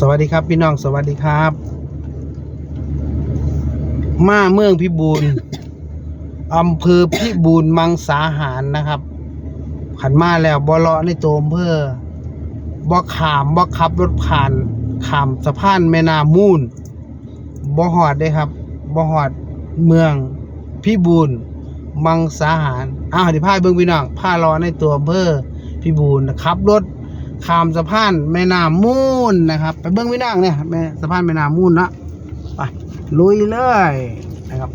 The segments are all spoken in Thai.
สวัสดีครับพี่น้องสวัสดีครับ มาเมืองพิบูลอำเภอพิบูลมังสาหารนะครับ ขันมาแล้วบเลาะในตัวอำเภอบ่ขามบ่ขับรถผ่านขามสะพานแม่น้ำมูลบ่หอดได้ครับบ่หอดเมืองพิบูลมังสาหารอ้าวเดี๋ยวพาเบิ่งพี่น้องพาเลาะในตัวอำเภอพิบูลขับรถ ข้ามสะพานแม่น้ำมูลนะครับ ไปเบิ้งพี่น้องเนี่ยแม่สะพานแม่น้ำมูลนะไปลุยเลยนะครับ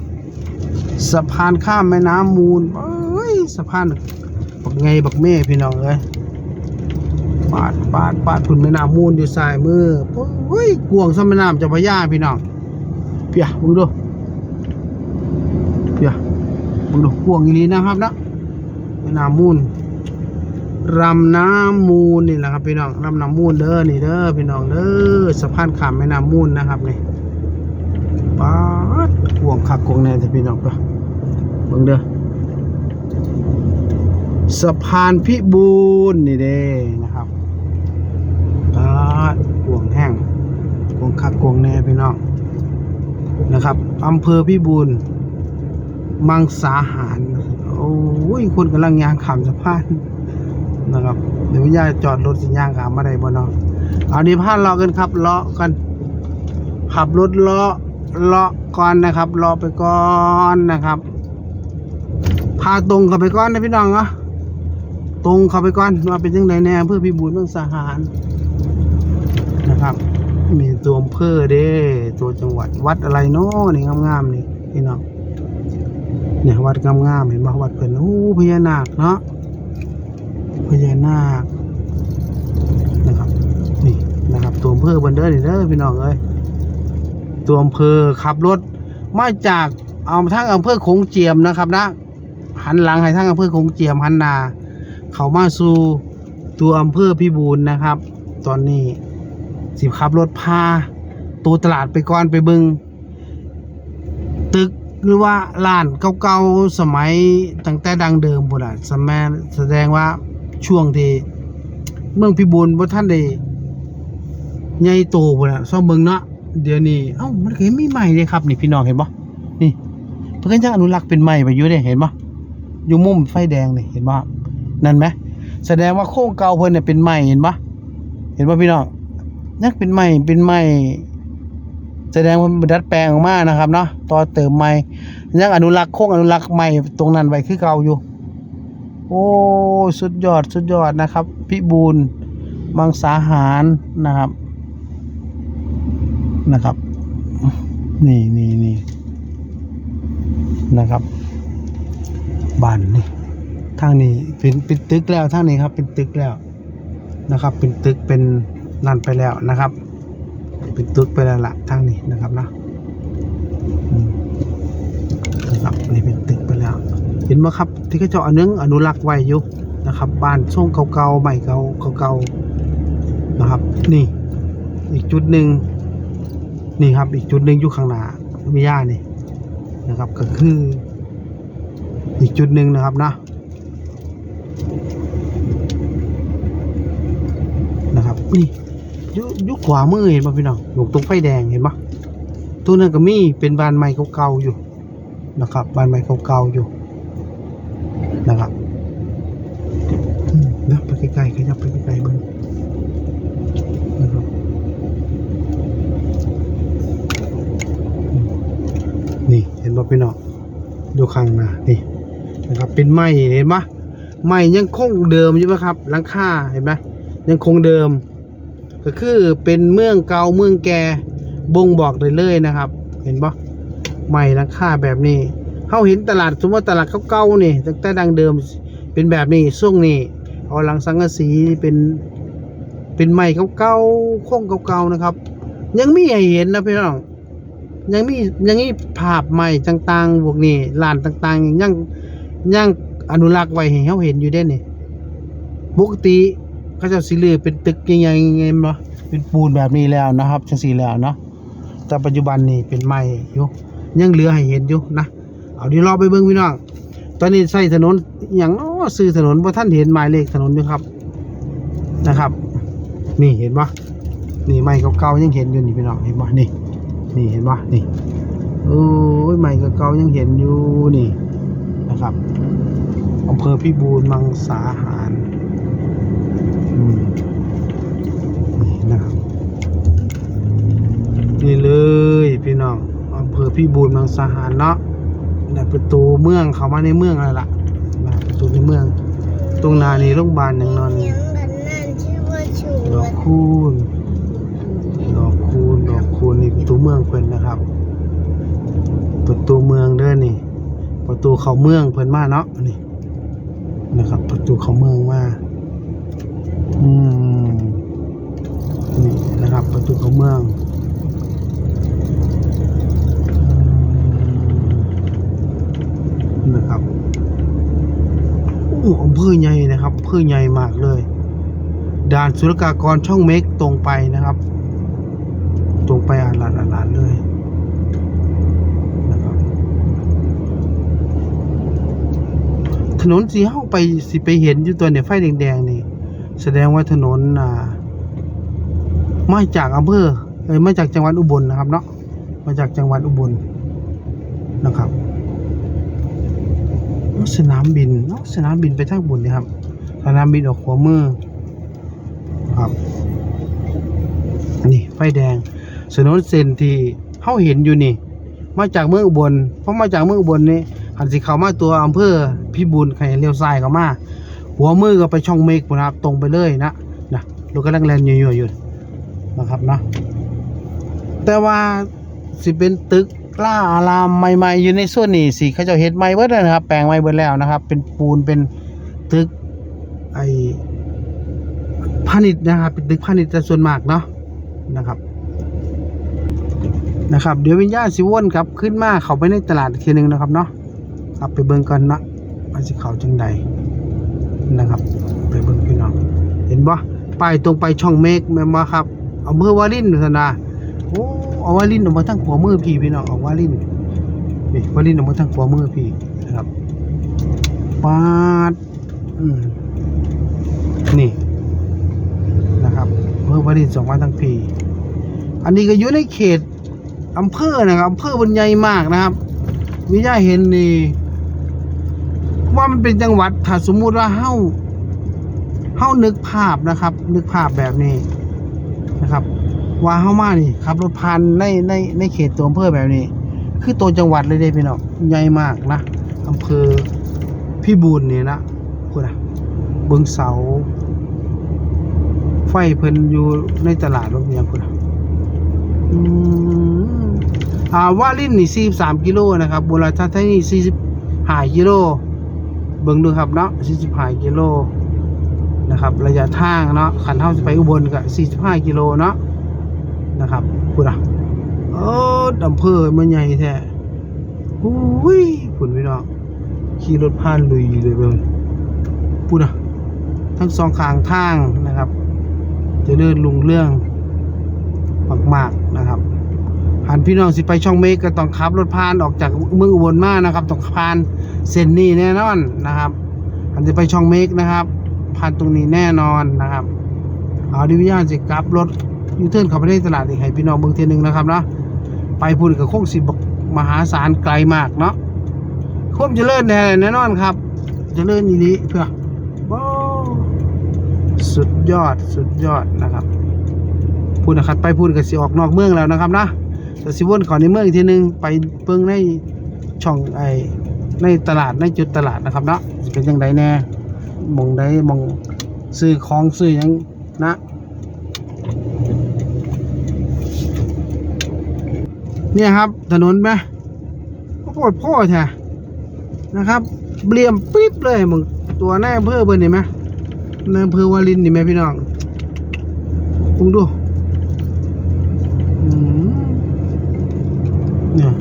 สะพานข้ามแม่น้ำมูลเอ้ยสะพานบักไงบักแม่พี่น้องเอ้ยปาดปาดปาดพุ่นแม่น้ำมูลอยู่ซ้ายมือโอ้ยกวงซะแม่น้ำเจ้าพระยาพี่น้องเปียมึงดูเปียมึงดูกวงอีหลีนะครับนะแม่น้ำมูล รำน้ำมูลนี่แหละครับพี่น้องรำน้ำมูลเด้อนี่เด้อพี่น้องเด้อสะพานข้ามแม่น้ำมูลนะครับนี่ป๊าดกวงคักกวงแน่แต่พี่น้องเด้อเบิ่งเด้อสะพานพิบูลนี่เด้นะครับป๊าดกวงแห้งกวงคักกวงแน่พี่น้องนะครับอำเภอพิบูลมังสาหารโอ้ยคนกำลังยางขามสะพาน นะครับ เดี๋ยววิญญาจอดรถสิย่างขามมาได้บ่เนาะเอาดีพาเลาะกันครับเลาะกัน ขับรถเลาะเลาะก่อนนะครับเลาะไปก่อนนะครับ พาตรงเข้าไปก่อนนะพี่น้องเนาะตรงเข้าไปก่อนว่าเป็นยังไงแน่เพื่อพี่บุญเมืองสหารนะครับมีตัวอำเภอเด้ตัวจังหวัดวัดอะไรเนาะนี่งามๆนี่พี่น้องเนี่ยวัดงามๆเห็นบ่วัดเพิ่นโอ้พญานาคเนาะ พญานาคนะครับนี่นะครับตัวอำเภอบันเดอร์นี่เด้อพี่น้องเอ้ยตัวอำเภอขับรถมาจากเอาทางอำเภอโขงเจียมนะครับนะหันหลังให้ทางอำเภอโขงเจียมหันหนา เขามาสู่ตัวอำเภอพิบูลนะครับ ตอนนี้สิขับรถพาตัวตลาดไปก่อนไปบิงตึกหรือว่าร้านเก่าๆสมัยตั้งแต่ดังเดิมพุ่นอะสมัยแสดงว่า ช่วงที่เมืองพิบูลบ่ท่านได้ใหญ่โตพุ่นน่ะซ่อมเบิ่งเนาะเดี๋ยวนี้เอ้ามันก็ยังมีใหม่เลยครับนี่พี่น้องเห็นบ่นี่เพิ่นก็ยังอนุรักษ์เป็นใหม่ไปอยู่เด้เห็นบ่อยู่มุมไฟแดงนี่เห็นบ่นั่นไหมแสดงว่าโครงเก่าเพิ่นน่ะเป็นใหม่เห็นบ่เห็นบ่พี่น้องยังเป็นใหม่เป็นใหม่แสดงว่าดัดแปลงออกมานะครับเนาะต่อเติมใหม่ยังอนุรักษ์โครงอนุรักษ์ใหม่ตรงนั้นไว้คือเก่าอยู่ โอ้สุดยอดสุดยอดนะครับ พิบูลมังสาหารนะครับนะครับ นี่นี่นี่นะครับบ้านนี่ทางนี้เป็นเป็นตึกแล้วทางนี้ครับ เป็นตึกแล้วนะครับ เป็นตึกเป็นนั่นไปแล้วนะครับ เป็นตึกไปแล้วละทางนี้นะครับนะนะครับนี่เป็นตึกไปแล้ว ห็นไหมครับ ที่เขาเจาะอันนึงอนุรักษ์ไว้อยู่นะครับบ้านช่วงเก่าๆใหม่เก่าเก่าๆนะครับ นี่ อีกจุดหนึ่งนี่ครับ อีกจุดหนึ่งอยู่ข้างหน้ามีย่านี่นะครับ ก็คือ อีกจุดหนึ่งนะครับนะนะครับ นี่ยุยุขวามือเห็นป่ะพี่น้องอยู่ตรงไฟแดงเห็นป่ะตัวนั้นก็มีเป็นบ้านใหม่เก่าๆอยู่นะครับบ้านใหม่เก่าๆอยู่ นะครับนะไปไกล้ๆขยับไปไกล้ๆเบิ้งนะครับอืมนี่เห็นบ่พี่น้องดูข้างหน้านี่นะครับเป็นไม้เห็นปะไม้ยังคงเดิมอยู่ไหมครับหลังคาเห็นไหมยังคงเดิม ก็คือเป็นเมืองเก่าเมืองแก่บ่งบอกได้เลยนะครับ เห็นปะไม้หลังคาแบบนี้ เขาเห็นตลาดสมมติว่าตลาดเก่าๆนี่ตั้งแต่ดังเดิมเป็นแบบนี้ช่วงนี้เอาหลังสังกะสีเป็นเป็นไม้เก่าๆโค้งเก่าๆนะครับ ยังมีให้เห็นนะพี่น้องยังมียังมีภาพใหม่ต่างๆพวกนี้ร้านต่างๆยังยังอนุรักษ์ไว้ให้เขาเห็นอยู่เด้นี่ปกติเขาจะสิเลือเป็นตึกใหญ่ๆไงเนาะเป็นปูนแบบนี้แล้วนะครับจังสีแล้วเนาะแต่ปัจจุบันนี่เป็นไม้อยู่ยังเหลือให้เห็นอยู่นะ เอาดียวรอไปเบิ่งพี่น้องตอนนี้ใส่ถนนอย่างน้อซื้อถนนเพราะท่านเห็นหมายเลขถนนอยู่ครับนะครับ นี่เห็นปะนี่ไม้เก่าๆยังเห็นอยู่นี่พี่น้องเห็นบ่นี่ นี่เห็นบ่นี่โอ้ยไม้เก่าๆยังเห็นอยู่นี่นะครับอำเภอพิบูลมังสาหารอืมนี่นะครับนี่เลยพี่น้องอำเภอพิบูลมังสาหารเนาะ นี่ประตูเมืองเข้ามาในเมืองอะไรล่ะนะประตูในเมือง ตรงหนานี้โรงพยาบาลยังนอนเสียงดันนั่นชื่อว่าชูดอกคูณดอกคูณดอกคูณนี่ประตูเมืองเพิ่นนะครับ ประตูเมืองเด้อนี่ ประตูเข้าเมืองเพิ่นมาเนาะนี่นะครับ ประตูเข้าเมืองมาอืมนี่นะครับ ประตูเข้าเมืองอืมนะครับ โอ้อำเภอใหญ่นะครับอำเภอใหญ่มากเลย ด่านศุลกากรช่องเม็กตรงไปนะครับ ตรงไปอ่านหลานอ่านหลานเลยนะครับถนนสีเข้าไปสิไปเห็นอยู่ตัวเนี่ยไฟแดงๆนี่ แสดงว่าถนนอ่ามาจากอำเภอเอ้ยมาจากจังหวัดอุบลนะครับเนาะมาจากจังหวัดอุบลนะครับ สนามบินสนามบินไปทางบุญนี่ครับ สนามบินออกขวมือครับนี่ไฟแดงถนนเส้นที่เขาเห็นอยู่นี่ มาจากเมืองอุบลเพราะมาจากเมืองอุบลนี่หันสิเข้ามาตัวอำเภอพิบูลใครเลี้ยวซ้ายเข้ามา หัวมือก็ไปช่องเมฆนนะครับ ตรงไปเลยนะนะรถกำลังแล่นอยู่ๆอยู่นะครับเนาะแต่ว่าสิเป็นตึก กล้าอารามใหม่ๆอยู่ในส่วนนี้สิเขาเจะเฮ็ดใหม่เบิดแล้วนะครับ แปลงใหม่เบิดแล้วนะครับ เป็นปูนเป็นตึกไอพาณิชย์นะครับ เป็นตึกพาณิชย์แต่ส่วนมากเนาะนะครับนะครับ เดี๋ยววิญญาณสิวนครับขึ้นมาเขาไปในตลาดอีกทีหนึงนะครับเนาะครับไปเบิ่งกันนะว่าสิเขาจังใดนะครับ ไปเบิ่งพี่น้องเห็นบ่ป้ายตรงไปช่องเมฆแม่นบ่ครับเอามือวาลินซั่นนะโอ้ เอาวาลินออกมาทางขวามือพี่พี่น้องเอาวาลินนี่วาลินออกมาทางขวามือพี่นะครับปาดนี่นะครับอำเภอวารินสองวันทั้งปีอันนี้ก็อยู่ในเขตอำเภอนะครับอำเภอบนใหญ่มากนะครับวิญญาเห็นนี่ว่ามันเป็นจังหวัดถ้าสมมุติว่าเฮ้าเฮ้านึกภาพนะครับ นึกภาพแบบนี้นะครับ ว่าเฮ้ามานี่ขับรถผ่านในในในเขตตัวอำเภอแบบนี้ คือตัวจังหวัดเลยเด้พี่น้องใหญ่มากนะอำเภอพี่บูลนี่นะพูดนะเบิงเสา ไฟเพิ่นอยู่ในตลาดโรงเรียนพุ่นะอืมอ่าวาลิ้นนี่43กิโลนะครับบุรทัศนี่45กิโลเบิ่งดูครับเนาะ45กิโลนะครับ ระยะทางเนาะคันเฮาสิไปอุบลก็45กิโลเนาะ นะครับพุ่นน่ะโอ้อำเภอมันใหญ่แท้อุ้ยพุ่นพี่น้องขี่รถผ่านลุยเลยเบิ่งพุ่นน่ะทั้งสองข้างทางนะครับ จะเลื่อนลุงเรื่องมากๆนะครับหันพี่น้องสิไปช่องเมกก็ต้องขับรถผ่านออกจากเมืองอุบลมานะครับต้องผ่านเส้นนี้แน่นอนนะครับหันจะไปช่องเมกนะครับผ่านตรงนี้แน่นอนนะครับ เอาดิวิญาณสิกลับรถ ยูเทิร์นเข้าไปในตลาดอีกให้พี่น้องเบิ่งเทียหนึงนะครับเนาะไปพุ่นกับโคงสิบมหาศาลไกลมากเนาะควบเจริญแน่แน่นอนครับ จะเจริญอีนี้เพื่อสุดยอดสุดยอดนะครับพูดนะครับไปพูดกับสิออกนอกเมืองแล้วนะครับนะแต่สิวนขอในเมืองอีกทีนึงไปเบิ่งในช่องไอในตลาดในจุดตลาดนะครับเนาะเป็นยังไงแน่มองได้มองซื้อของซื้อยังนะ เนี่ยครับ ถนนไหมโคตรพ่อแท้นะครับเบี่ยมปิ๊บเลยมึงตัวแน่เพื่อเบอร์นี่ไหมในอำเภอวารินนี่แม่พี่น้องปุงดูอืมเนี่ย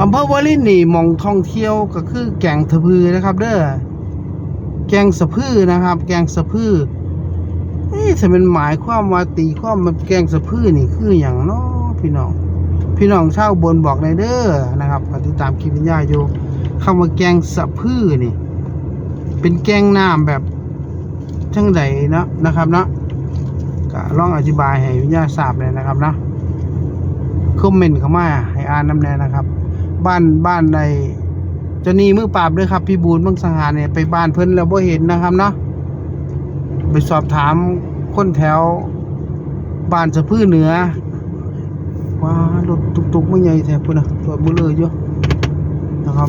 อำเภอวารินนี่มองท่องเที่ยวก็คือแกงสะพือนะครับ เด้อแกงสะพือนะครับ แกงสะพือเอ๊ะถ้าเป็นหมายความว่าตีความมันแกงสะพือนี่คืออย่างเนาะ พี่น้อง พี่น้องชาวบนบอกในเด้อนะครับติดตามคลิปวิญญาอยู่คำว่าแกงสะพือนี่ เป็นแกงน้ำแบบจังใดเนาะนะครับเนาะก็ลองอธิบายให้วิทยาทราบเลยนะครับเนาะคอมเมนต์เข้ามาให้อ่านน้ำแน่นะครับ บ้านบ้านในเจะนีมือปราบด้วยครับ พี่บูนเบางสหารเนี่ยไปบ้านเพิ่นแล้วบ่เห็นนะครับเนาะไปสอบถามคนแถวบ้านสะพื้นเหนือ ว้ารถตุกๆไม่ใหญ่แถบพุ่นนะตัวเบลออยู่นะครับ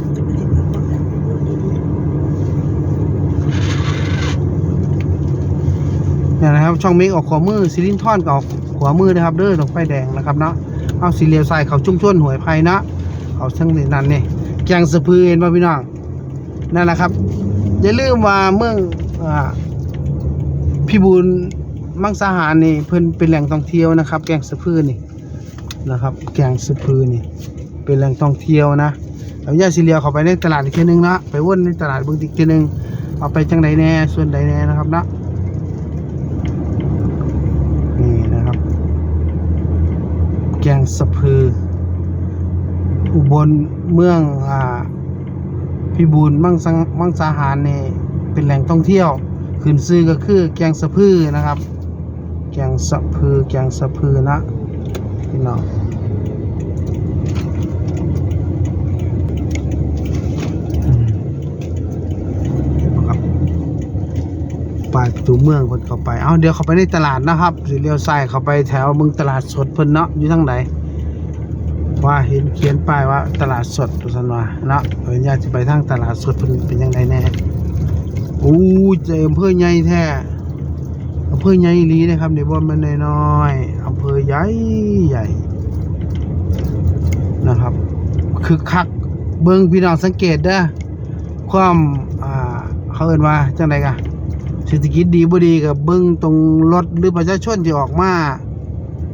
เนี่ยนะครับช่องเมกออกขวามือซิลินทอนก็ออกขวามือนะครับ เด้อตรงไฟแดงนะครับเนาะเอาสีเหลียวใส่เขาชุ่มชวนหวยไผ่นะเขาช่างนี่นั่นนี่แกงสะพือเห็นป่ะพี่น้องนั่นแหละครับอย่าลืมว่าเมืองอ่าพี่บุญมังสาหารนี่เพิ่นเป็นแหล่งท่องเที่ยวนะครับ แกงสะพือนี่ นะครับ แกงสะพือนี่ เป็นแหล่งท่องเที่ยวนะเอาย่าสีเหลียวเข้าไปในตลาดอีกทีนึงนะไปว่นในตลาดบิ่งอีกทีนึงเอาไปจังใดแน่ส่วนใดแน่นะครับนะนี่นะครับ แกงสะพือ อุบลเมืองอ่าพิบูลมังสังมังสาหารนี่เป็นแหล่งท่องเที่ยวขึ้นซื้อก็คือแกงสะพือนะครับ แกงสะพือแกงสะพือนะ พี่น้องไปตูเมืองเพิ่นเข้าไป เอาเดี๋ยวเข้าไปในตลาดนะครับ สิเลี้ยวซ้ายเข้าไปแถวเมืองตลาดสดเพิ่นเนาะ อยู่ทางไหนว่าเห็นเขียนป้ายว่าตลาดสดตัวสันวาเนาะเออญาติสิไปทางตลาดสดเพิ่นเป็นยังไงแน่อู้ใจอำเภอใหญ่แท้ ภอใหญ่ลีนะครับเดี๋ยวบ่แม่นน้อยๆอำเภอใหญ่ใหญ่นะครับคือคักเบิ่งพี่น้องสังเกตเด้อความอ่าเขาเอินว่าจังไดกะเศรษฐกิจดีบ่ดีกับเบิ้งตรงรถหรือประชาชนที่ออกมา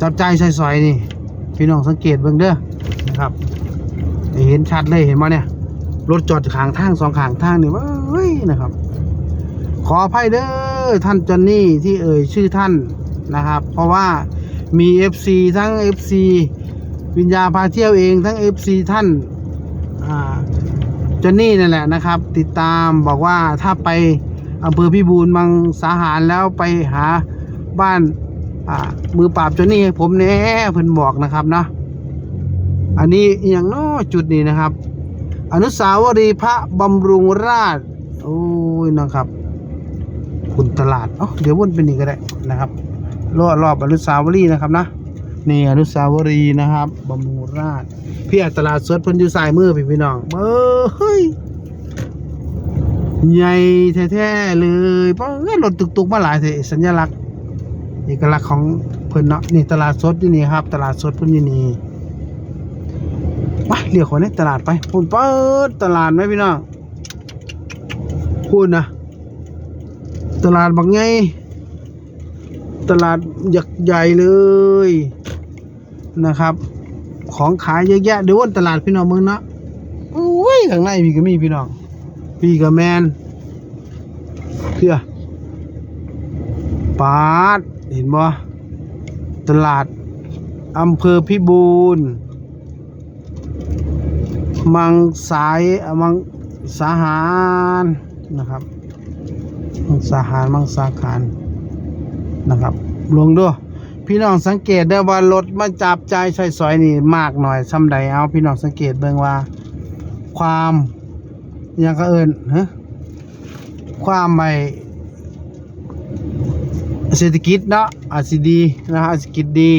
จับใจ่ายใช้สอยนี่ พี่น้องสังเกตเบิ่งเด้อนะครับเห็นชัดเลยเห็นไหมเนี่ยรถจอดขางทางสองขางทางนี่ว่าเฮ้ยนะครับ ขออภัยเด้อ ท่านจอนนี่ที่เอ่ยชื่อท่านนะครับ เพราะว่ามี FC ทั้ง FC วิญญาพาเที่ยวเองทั้ง FC ท่านจอนนี่นั่นแหละนะครับ ติดตามบอกว่าถ้าไปอำเภอพิบูลมังสาหารแล้วไปหาบ้านมือปราบเจานี่ผมแน่เพิ่นบอกนะครับเนาะอันนี้อย่างน้อจุดนี้นะครับ อนุสาวรีย์พระบำรุงราชโอ้ยนะครับ คุณตลาดเอ้าเดี๋ยววนเป็นนี่ก็ได้นะครับรอบรอบอนุสาวรีย์นะครับนะนี่อนุสาวรีย์นะครับบำรุงราชพี่ตลาดสดพิ่นยูสายมือพี่พี่น้องเบ้อเฮ้ยใหญ่แท้ๆเลยเพราะรถตุกๆมาหลายเถอะสัญลักษณ์เอกลักษณ์ของเพิ่นเนาะนี่ตลาดสดอยู่นี่ครับ ตลาดสดพิ่นยู่นี่ไปเรียกคนในตลาดไปพูนเปิดตลาดไหมพี่น้องพูดนะ ตลาดบางไงตลาดใหญ่ใหญ่เลยนะครับ ของขายเยอะแยะเดี๋ยววนตลาดพี่น้องเมืองนะโอ้ยข้างในมีก็มีพี่น้องพี่กับแมนเพื่อปาดเห็นบ่ตลาดอำเภอพิบูลมังสายมังสาหารนะครับ มังสาหารมังสาขารนะครับลงด้วยพี่น้องสังเกตได้ว่ารถมาจับใจายใช้สอยนี่มากหน่อยซ้ำใดเอาพี่น้องสังเกตเบิ่งว่า ความยังก็เอิญฮะความไม่เศรษฐกิจเนาะอาจสิดีนะฮะเศรษฐกิจดี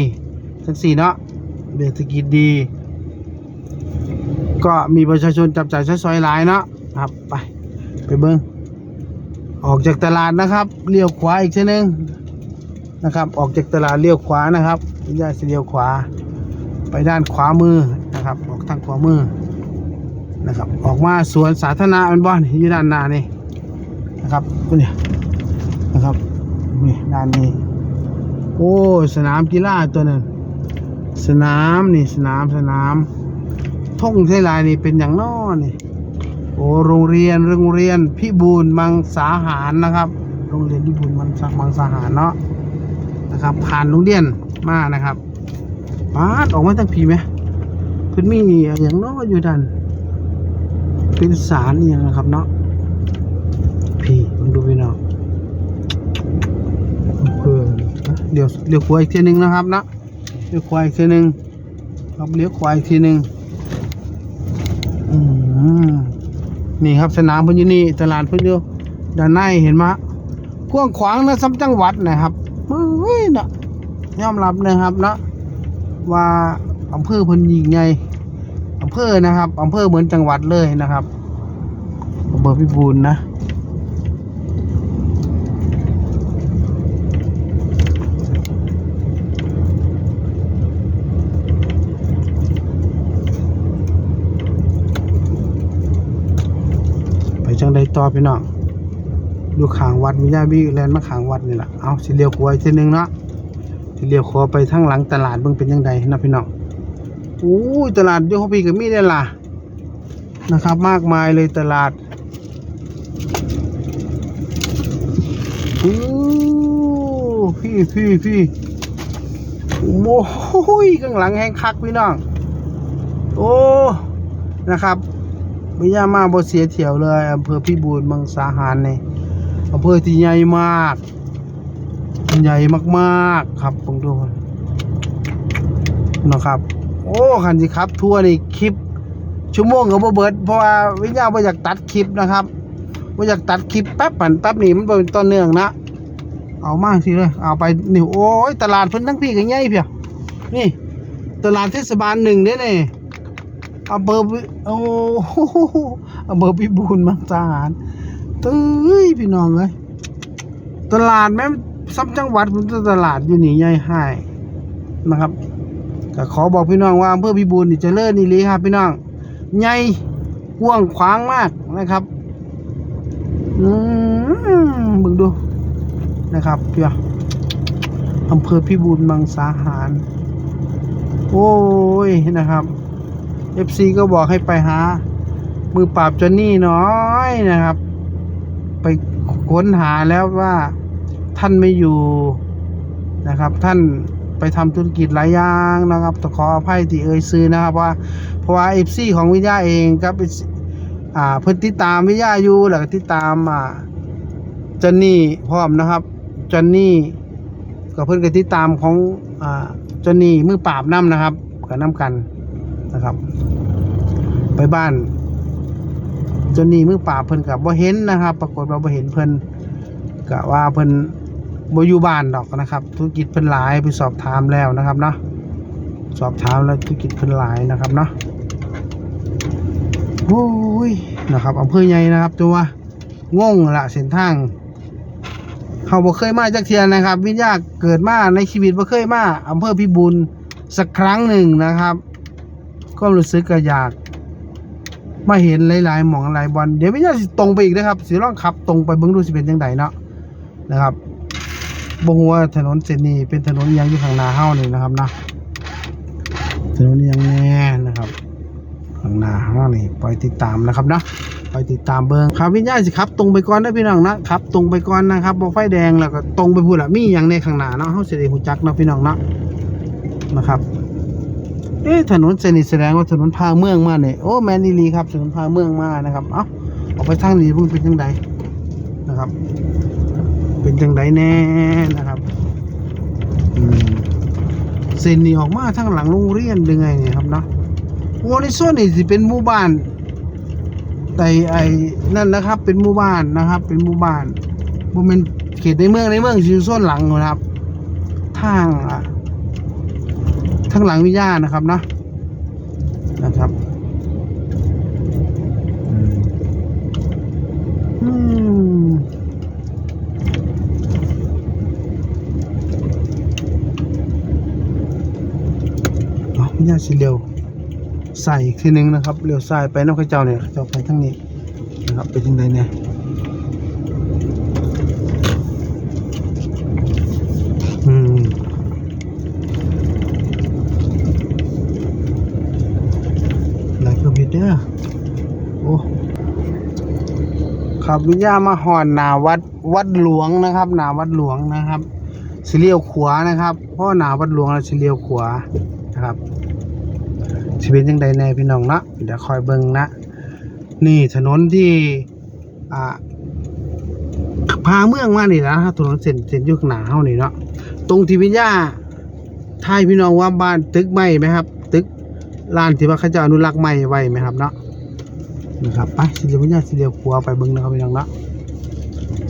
ทั้งสี่เนาะเศรษฐกิจดี ก็มีประชาชนจับจ่ายใช้สอยหลายเนาะครับไปไปเบิ้ง ออกจากตลาดนะครับเลี้ยวขวาอีกทีนึงนะครับ ออกจากตลาดเลี้ยวขวานะครับย่าสิเลี้ยวขวา ไปด้านขวามือนะครับ ออกทางขวามือนะครับ ออกมาสวนสาธารณะเป็นบ้านอยู่ด้านหน้านี่นะครับนี่นะครับนี่ด้านนี้ โอ้สนามกีฬาตัวนั้นสนามนี่สนามสนามท่องเทลายนี่เป็นอย่างน้อนี่ โอ้โรงเรียนโรงเรียนพิบูลมังสาหารนะครับ โรงเรียนพิบูลมังสามังสาหารเนาะนะครับ ผ่านโรงเรียนมานะครับปาออกมาตั้งผีไหมเพิ่นมีอย่างน้ออยู่ด้านเป็นสารอย่างนะครับเนาะพี่มันดูพี่น้องเดี๋ยวเดี๋ยวขวาอีกทีหนึ่งนะครับนะเดี๋ยวขวาอีกทีหนึ่งครับเลี้ยวขวาอีกทีหนึ่งอืม นี่ครับสนามพิ่นอยู่นี่ตลาดพิ่นอยู่ด้านในเห็นไหมกว้างขวางนะซ้ำจังหวัดนะครับเฮ้ยนะยอมรับนะครับนะว่าอำเภอพิ่นยิงไงอำเภอนะครับอำเภอเหมือนจังหวัดเลยนะครับอำเภอพิบูลนะ ไปจังใด ต่อพี่น้องอยู่ขางวัดมิยาบิแลนด์มาขางวัดนี่แหละเอาสิเลียวขวาอีกทีนึงเนาะสิเลียวขวาไปทางหลังตลาดเบิ่งเป็นยังไงนะพี่น้องอู้ยตลาดอยู่ของพี่ก็มีได้ล่ะนะครับ มากมายเลยตลาดอู้พี่พี่พี่โอ้ยข้างหลังแห้งคักพี่น้อง โอ้นะครับ ไม่ยามาบ่เสียเที่ยวเลยอำเภอพิบูลมังสาหารเนี่ยอำเภอที่ใหญ่มาก ใหญ่มากๆครับผมดูนะครับ โอ้คันสิครับ ทัวร์นี่คลิป ชั่วโมงก็บ่เบิร์ดเพราะว่าวิญญาบ่อยากตัดคลิปนะครับบ่อยากตัดคลิปแป๊บปั่นแป๊บนี่มันเป็นต้นเนื่องนะเอามาสิเลยเอาไปนี่โอ้ยตลาดเพิ่นทั้งพี่ก็ใหญ่เพียนี่ ตลาดเทศบาลหนึ่งเด้นี่ อำเภอโอ้โหอำเภอพิบูลมังสาหารเต้ยพี่น้องเอ้ยตลาดแม่งซับจังหวัดมันตลาดอยู่นี่ใหญ่ให้นะครับก็ขอบอกพี่น้องว่าอำเภอพิบูลนี่เจริญนี่เลยครับ พี่น้องใหญ่กว้างขวางมากนะครับอืมบึงดูนะครับเพี่ยอำเภอพิบูลมังสาหาร โอ้ยนะครับ FC ก็บอกให้ไปหา มือปราบจอนนี่น้อยนะครับ ไปค้นหาแล้วว่าท่านไม่อยู่นะครับ ท่านไปทำธุรกิจหลายอย่างนะครับต้องขออภัยที่เอ่ยซื้อนะครับว่าเพราะว่า FC ของวิทยาเองครับอ่าเพิ่นติดตามวิทยาอยู่แล้วก็ติดตามอ่าจอนนี่พร้อมนะครับจอนนี่กับเพิ่อนก็ติดตามของอ่าจอนนี่มือปราบน้ำนะครับกับน้ำกัน นะครับ ไปบ้านจนนี่มือป่าเพิ่นกับบ่เห็นนะครับ ปรากฏว่าบ่เห็นเพิ่นกะว่าเพิ่นบ่อยู่บ้านดอกนะครับ ธุรกิจเพิ่นหลายไปสอบถามแล้วนะครับเนาะสอบถามแล้วธุรกิจเพิ่นหลายนะครับเนาะโอ้ยนะครับอำเภอใหญ่นะครับตัวงงละเส้นทางเขาบ่เคยมาจักเทียนะครับ วิญญาเกิดมาในชีวิตบ่เคยมาอำเภอพิบูลสักครั้งหนึ่งนะครับ ก็รู้สึกก็อยาก มาเห็นหลายๆหมองหลายบอลเดี๋ยวไม่ใช่ตรงไปอีกนะครับสิลองขับตรงไปเบิ่งดูสิเป็นจังไดเนาะนะครับบ่ฮู้ว่าถนนเส้นนี้เป็นถนนยังอยู่ข้างหน้าเฮ้านี่นะครับนะถนนยังแน่นะครับข้างหน้าเฮ้านี่ปติดตามนะครับนะไปติดตามเบิ่งครับวิญญาณสิครับตรงไปก่อนนะพี่น้องนะครับตรงไปก่อนนะครับบ่ไฟแดงแล้วก็ตรงไปพูดละมีหยังในข้างหน้าเนาะเฮาสิได้ฮู้จักเนาะพี่น้องเนาะนะครับ เอ๊ะถนนเสนนี้แสดงว่าถนนพาเมืองมาเนี่ยโอ้แมนอีหลีครับถนนพาเมืองมานะครับ เอ้าออกไปทางนี้เพิ่งเป็นจังไดนะครับ เป็นจังไดแน่นะครับเส้นนี้ออกมาทางหลังโรงเรียนหรือไงเนี่ยครับเนาะโอ้ในส่วนนี้สิเป็นหมู่บ้านแต่ไอ้นั่นนะครับ เป็นหมู่บ้านนะครับ เป็นหมู่บ้านบ่แม่นเขตในเมืองในเมืองสิอยู่ส่วนหลังนะครับ ทางอะ ทั้งหลังวิญญาณนะครับนะนะครับอืมเอาวิญญาณสีเร็วใส่อีกทีหนึงนะครับเร็วใส่ไปน้องข้าเจ้าเนี่ยเจ้าไปทั้งนี้นะครับไปทางใดเนี่ยอืม หลายเครื่องบินเด้อโอ้ ขับวิญญามาหอนนาวัดวัดหลวงนะครับหนาวัดหลวงนะครับสิเลียวขวานะครับเพราะหนาวัดหลวงเราสิเลียวขวานะครับสิเป็นยังไงแน่พี่น้องนะเดี๋ยวคอยเบิ่งนะ นี่ถนนที่อ่าพาเมืองมานี่นะครับถนนเส้นเส้นยุคหนาเฮานี่เนาะตรงที่วิญญาทายพี่น้องว่าบ้านตึกใหม่ไหมครับ ตึกลานที่ว่าเขาจะอนุรักษ์ใหม่ไว้ไหมครับเนาะ นะครับไปสิเลียววิญญาสิเลียวขวาไปเบิ่งนะครับพี่น้องเนะ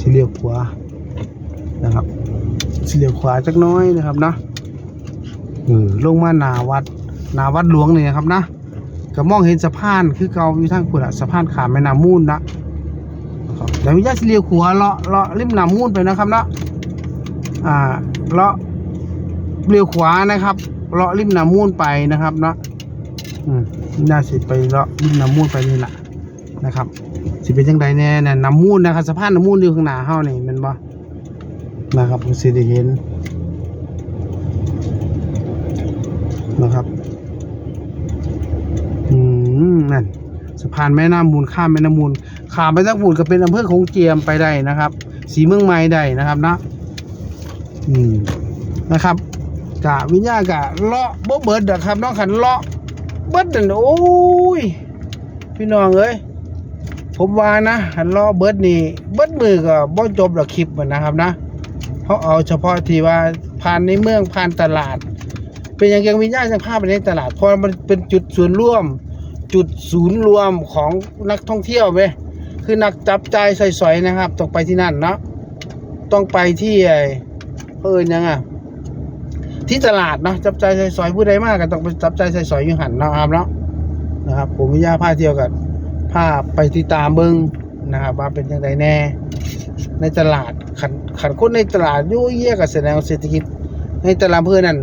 สิเลียวขวานะครับสิเลียวขวาจักน้อยนะครับนะเออลงมาหนาวัดหนาวัดหลวงนี่นะครับนะก็มองเห็นสะพานคือเกาอยู่ทางพุ่นอะสะพานขามแม่น้ำมูลนะนะครับเดี๋ยววิญาณสิเลียวขัวเลาะเลาะริมน้ำมูลไปนะครับนะอ่าเลาะเลียวขวานะครับเลาะริมน้ำมูลไปนะครับนะอืมวิญญาสิไปเลาะริมน้ำมูลไปนี่แหละ นะครับสิเป็นจังใดแน่เนี่ยน้ำมูลนะครับสะพานน้ำมูลอยู่ข้างหน้าเฮานี่มันบ่นะครับผมสิได้เห็นนะครับอืมนั่นสะพานแม่น้ำมูลข้ามแม่น้ำมูลข้ามไปทั้งมูลก็เป็นอำเภอของเจียมไปได้นะครับ สีเมืองใหม่ได้นะครับนะอืมนะครับกะวิญญาณกะเลาะบ่เบิดนะครับน้องขันเลาะเบิดนั่นโอ้ยพี่น้องเอ้ย ผมว่านะหันเลาะเบิดนี่เบิร์ดมือก็บ่จบหรอกคลิปมันนะครับนะเขาเอาเฉพาะที่ว่าผ่านในเมืองผ่านตลาด เป็นอย่างยังวิญญาณยังพาพไปในตลาดเพราะมันเป็นจุดส่วนร่วม จุดศูนย์รวมของนักท่องเที่ยวไหมคือนักจับใจสอยๆนะครับ ต้องไปที่นั่นเนาะต้องไปที่ไอ้เพิ่นยังอะที่ตลาดเนาะจับใจายสอยๆผู้ใดมากก็ต้องไปจับใจายสอยๆอยู่หันเนาะครับเนาะนะครับ ผมวิญญาพาเที่ยวกัน พาพไปติดตามเบิ้งนะครับว่าเป็นยังไงแน่ ในตลาดขันขันคนในตลาดยุ่ยเยี่ยกับแสดงว่าเศรษฐกิจ ในตลาดเพื่อนนั่น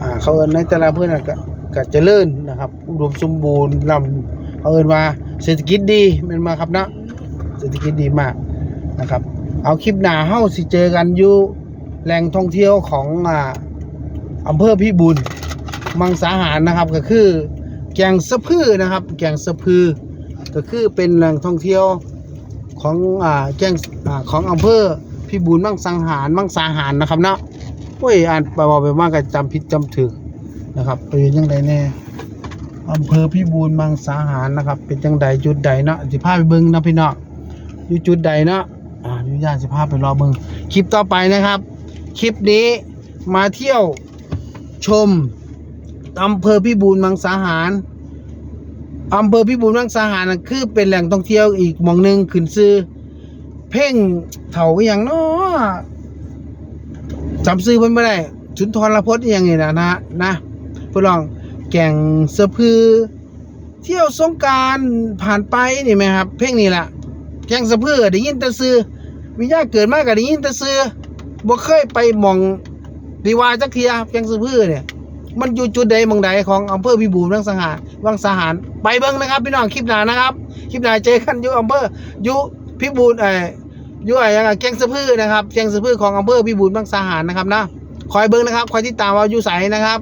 อ่าเขาเอินในตลาดเพื่อนนั่นก็ก็เจริญนะครับอุดมสมบูรณ์ลำเขาเอินว่าเศรษฐกิจดีแมันมาครับนะเศรษฐกิจดีมากนะครับ เอาคลิปหนาเฮ้าสิเจอกันอยู่แหล่งท่องเที่ยวของอ่าอำเภอพิบูลมังสาหารนะครับก็คือ แกงสะพือนะครับ แกงสะพือ ก็คือเป็นแหล่งท่องเที่ยวของอ่าแกงอ่าของอำเภอพิบูลมังสังหารมังสาหารนะครับเนาะโอ้ยอ่านไปบอกไปว่าก็จำผิดจำถูกนะครับเป็นยังไงแน่อำเภอพิบูลมังสาหารนะครับ เป็นจังใดจุดใดเนาะสิพาไปเบิ่งนะพี่นาะอยู่จุดใดเนาะอ่าอนุญาตสิพาไปรอเบิ่งคลิปต่อไปนะครับ คลิปนี้มาเที่ยวชม อำเภอพิบูลมังสาหารอำเภอพิบูลมังสาหารคือเป็นแหล่งท่องเที่ยวอีกหมองหนึ่งขึ้นซื้อ เพ่งเถาอย่างเนาะจำซื้อเพิ่นไม่ได้สุนทรพจน์อย่างนี้นะนะนะเพื่อลองแก่งสะพือ เที่ยวสงการผ่านไปนี่ไหมครับ เพลงนี้แหละแก่งสะพือได้ยินแต่ซื้อวิญญาณเกิดมากก็ได้ยินแต่ซื้อบ่เคยไปหมองดีวาจักเทียแก่งสะพือเนี่ย มันอยู่จุดใดหมองใดของอำเภอพิบูลวังสหารวังสหารไปเบิ้งนะครับ พี่น้องคลิปหน้านะครับคลิปหน้าเจอกันอยู่อำเภออยู่พิบูลไอ่อยู่อะไรยังไงแกงสะพือนะครับแกงสะพือของอำเภอพิบูลวังสหารนะครับนะคอยเบิ้งนะครับคอยติดตามว่าอยู่ใสนะครับ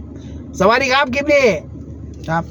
สวัสดีครับคลิปนี้ครับ